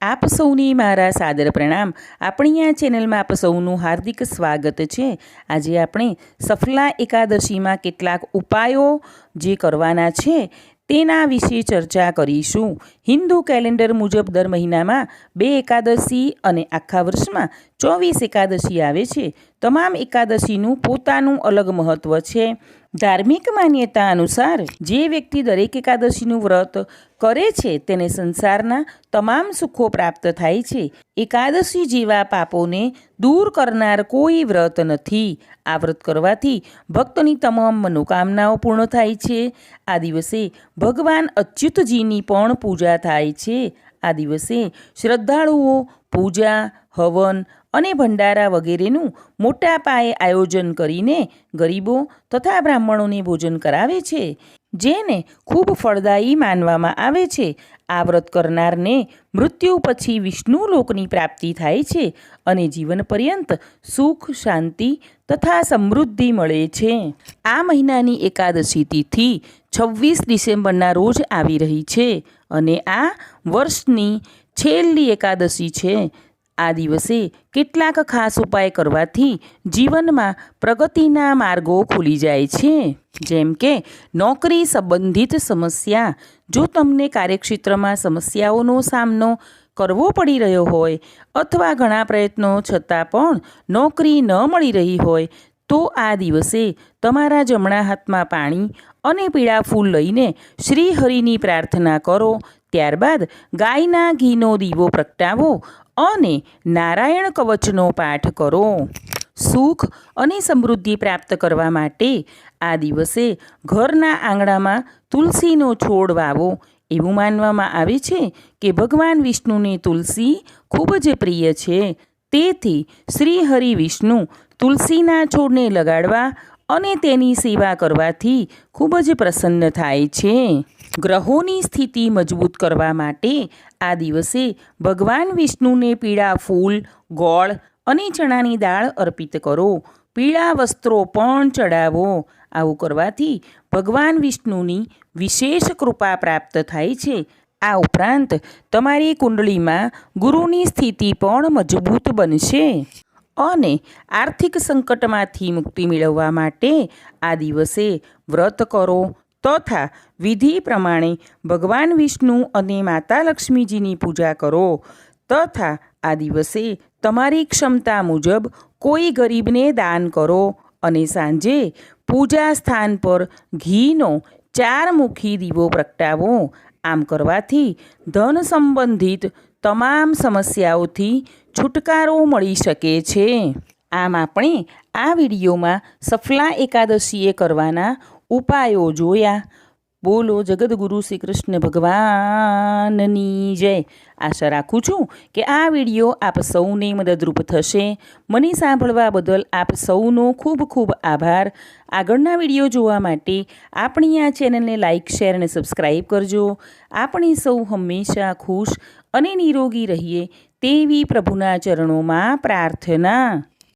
આપ સૌને મારા સાદર પ્રણામ. આપણી આ ચેનલમાં આપ સૌનું હાર્દિક સ્વાગત છે. આજે આપણે સફલા એકાદશીમાં કેટલાક ઉપાયો જે કરવાના છે તેના વિશે ચર્ચા કરીશું. હિન્દુ કેલેન્ડર મુજબ દર મહિનામાં બે એકાદશી અને આખા વર્ષમાં ચોવીસ એકાદશી આવે છે. તમામ એકાદશીનું પોતાનું અલગ મહત્ત્વ છે. ધાર્મિક માન્યતા અનુસાર જે વ્યક્તિ દરેક એકાદશીનું વ્રત કરે છે તેને સંસારના તમામ સુખો પ્રાપ્ત થાય છે. એકાદશી જેવા પાપોને દૂર કરનાર કોઈ વ્રત નથી. આ વ્રત કરવાથી ભક્તની તમામ મનોકામનાઓ પૂર્ણ થાય છે. આ દિવસે ભગવાન અચ્યુતજીની પણ પૂજા થાય છે. આ દિવસે શ્રદ્ધાળુઓ પૂજા, હવન અને ભંડારા વગેરેનું મોટા પાયે આયોજન કરીને ગરીબો તથા બ્રાહ્મણોને ભોજન કરાવે છે, જેને ખૂબ ફળદાયી માનવામાં આવે છે. આ વ્રત કરનારને મૃત્યુ પછી વિષ્ણુ લોકની પ્રાપ્તિ થાય છે અને જીવન પર્યંત સુખ, શાંતિ તથા સમૃદ્ધિ મળે છે. આ મહિનાની એકાદશી તિથિ છવ્વીસ ડિસેમ્બરના રોજ આવી રહી છે અને આ વર્ષની છેલ્લી એકાદશી છે. આ દિવસે કેટલાક ખાસ ઉપાય કરવાથી જીવનમાં પ્રગતિના માર્ગો ખુલી જાય છે. જેમ કે, નોકરી સંબંધિત સમસ્યા. જો તમને કાર્યક્ષેત્રમાં સમસ્યાઓનો સામનો કરવો પડી રહ્યો હોય અથવા ઘણા પ્રયત્નો છતાં પણ નોકરી ન મળી રહી હોય, તો આ દિવસે તમારા જમણા હાથમાં પાણી અને પીળા ફૂલ લઈને શ્રીહરિની પ્રાર્થના કરો. ત્યારબાદ ગાયના ઘીનો દીવો પ્રગટાવો અને નારાયણ કવચનો પાઠ કરો. સુખ અને સમૃદ્ધિ પ્રાપ્ત કરવા માટે આ દિવસે ઘરના આંગણામાં તુલસીનો છોડ વાવો. એવું માનવામાં આવે છે કે ભગવાન વિષ્ણુને તુલસી ખૂબ જ પ્રિય છે. તેથી શ્રી હરિ વિષ્ણુ તુલસીના છોડને લગાડવા અને તેની સેવા કરવાથી ખૂબ જ પ્રસન્ન થાય છે. ગ્રહોની સ્થિતિ મજબૂત કરવા માટે આ દિવસે ભગવાન વિષ્ણુને પીળા ફૂલ, ગોળ અને ચણાની દાળ અર્પિત કરો. પીળા વસ્ત્રો પણ ચડાવો આવું કરવાથી ભગવાન વિષ્ણુની વિશેષ કૃપા પ્રાપ્ત થાય છે. આ ઉપરાંત તમારી કુંડળીમાં ગુરુની સ્થિતિ પણ મજબૂત બનશે. અને આર્થિક સંકટમાંથી મુક્તિ મેળવવા માટે આ દિવસે વ્રત કરો તથા વિધિ પ્રમાણે ભગવાન વિષ્ણુ અને માતા લક્ષ્મીજીની પૂજા કરો તથા આ દિવસે તમારી ક્ષમતા મુજબ કોઈ ગરીબને દાન કરો અને સાંજે પૂજા સ્થાન પર ઘીનો ચાર મુખી દીવો પ્રગટાવો. આમ કરવાથી ધન સંબંધિત તમામ સમસ્યાઓથી છુટકારો મળી શકે છે. આમ આપણે આ વિડીયોમાં સફલા એકાદશીએ કરવાના ઉપાયો જોયા. બોલો જગદગુરુ શ્રી કૃષ્ણ ભગવાનની જય. આશા રાખું છું કે આ વીડિયો આપ સૌને મદદરૂપ થશે. મને સાંભળવા બદલ આપ સૌનો ખૂબ ખૂબ આભાર. આગળના વીડિયો જોવા માટે આપણી આ ચેનલને લાઇક શેર અને સબસ્ક્રાઈબ કરજો. આપણે સૌ હંમેશા ખુશ અને નિરોગી રહીએ તેવી પ્રભુના ચરણોમાં પ્રાર્થના